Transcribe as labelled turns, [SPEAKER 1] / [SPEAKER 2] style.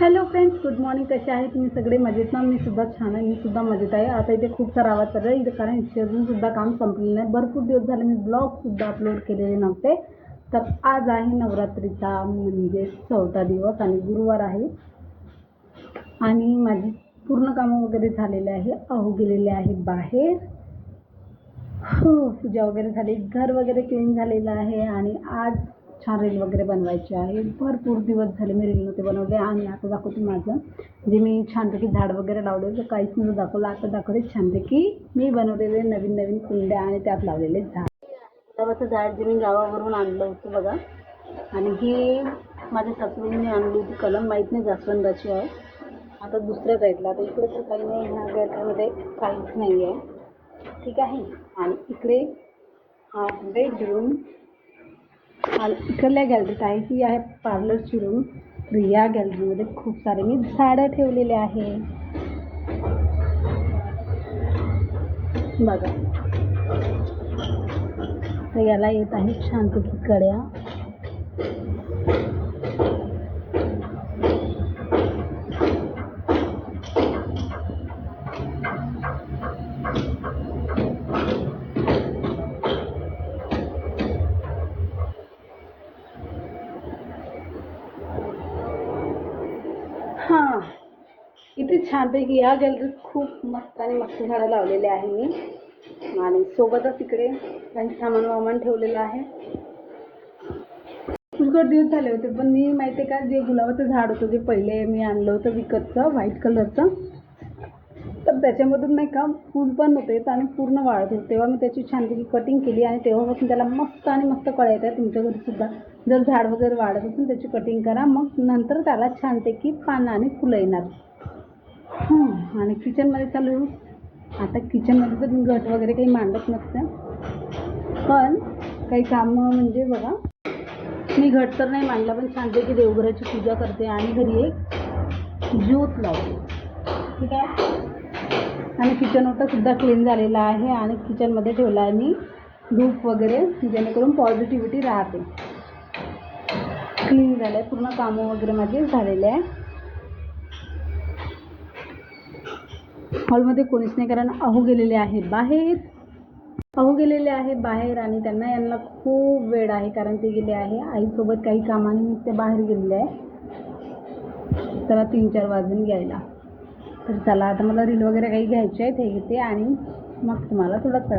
[SPEAKER 1] Hello friends good morning कसे आहे तुम्ही सगळे मजेत ना? मी सुद्धा छान आहे. मी सुद्धा मजेत आहे. आता इथे खूप सारा आवाज चालला आहे. इथे कारण अजून सुद्धा काम संपलेलं नाही. भरपूर दिवस झाले मी ब्लॉगसुद्धा अपलोड केलेले नव्हते. तर आज आहे नवरात्रीचा म्हणजे चौथा दिवस आणि गुरुवार आहे. आणि माझी पूर्ण कामं वगैरे झालेले आहे. अहो गेलेले आहे बाहेर. हो पूजा वगैरे झाली. घर वगैरे क्लीन झालेलं आहे. आणि आज छान रील वगैरे बनवायची आहे. भरपूर दिवस झाले मी रील नव्हते बनवले आणि आता दाखवते माझं. जे मी छानपैकी झाड वगैरे लावले तर काहीच नव्हतं दाखवलं. आता दाखवते छानपैकी मी बनवलेले नवीन नवीन कुंड्या आणि त्यात लावलेले झाड. गुलाबाचं झाड जे मी गावावरून आणलं होतं बघा. आणि हे माझ्या सासूबाईंनी आणली होती कलम. माहीत नाही जास्वंदाची आहे. आता दुसऱ्या साईडला. आता इकडे तर काही नाही. ह्या गॅलरीमध्ये काहीच नाही आहे ठीक आहे? आणि इकडे हा बेडरूम इकडल्या गॅलरीत आहे ही आहे पार्लरची रूम तर या गॅलरीमध्ये खूप सारे मी झाडं ठेवलेले आहे. बघा. तर याला येत आहे छानपैकी कड्या हां. इथे छानपैकी या गॅलरीत खूप मस्त आणि मस्त झाडं लावलेले आहे मी. आणि सोबतच इकडे काही सामान वामान ठेवलेलं आहे. पुष्कळ दिवस झाले होते पण मी माहिती आहे का जे गुलाबाचं झाड होतं जे पहिले मी आणलं होतं विकतचं व्हाईट कलरचं तर त्याच्यामधून नाही का फूल पण होते आणि पूर्ण वाढत होते. तेव्हा मी त्याची छानपैकी कटिंग केली आणि तेव्हापासून त्याला मस्त आणि मस्त कळ्या येतात. तुमच्या घरीसुद्धा जर झाड वगैरे वाढत असेल त्याची कटिंग करा. मग नंतर त्याला छानपैकी पानं आणि फुलं येणार. आणि किचनमध्ये चालू आता किचनमध्ये तर मी घट वगैरे काही मांडत नसते पण काही कामं म्हणजे बघा मी घट तर नाही मांडला पण छानपैकी देवघराची पूजा करते आणि घरी एक ज्योत लावते. ठीक आहे? आणि किचन ओटा सुद्धा क्लीन झालेला आहे आणि किचनमध्ये ठेवला आहे मी धूप वगैरे जेणेकरून पॉझिटिव्हिटी राहते. क्लीन झालं आहे पूर्ण कामं वगैरे माझे झालेले आहे. हॉलमध्ये कोणीच नाही कारण अहो गेलेले आहे बाहेर. अहो गेलेले आहे बाहेर आणि त्यांना यांना खूप वेळ आहे कारण ते गेले आहे. आईसोबत काही कामानिमित्त ते बाहेर गेलेले आहे. त्याला तीन चार वाजून घ्यायला. तर चला आता मला रील वगैरे काही घ्यायचे आहेत ते घेते आणि मग तुम्हाला थोडं कळा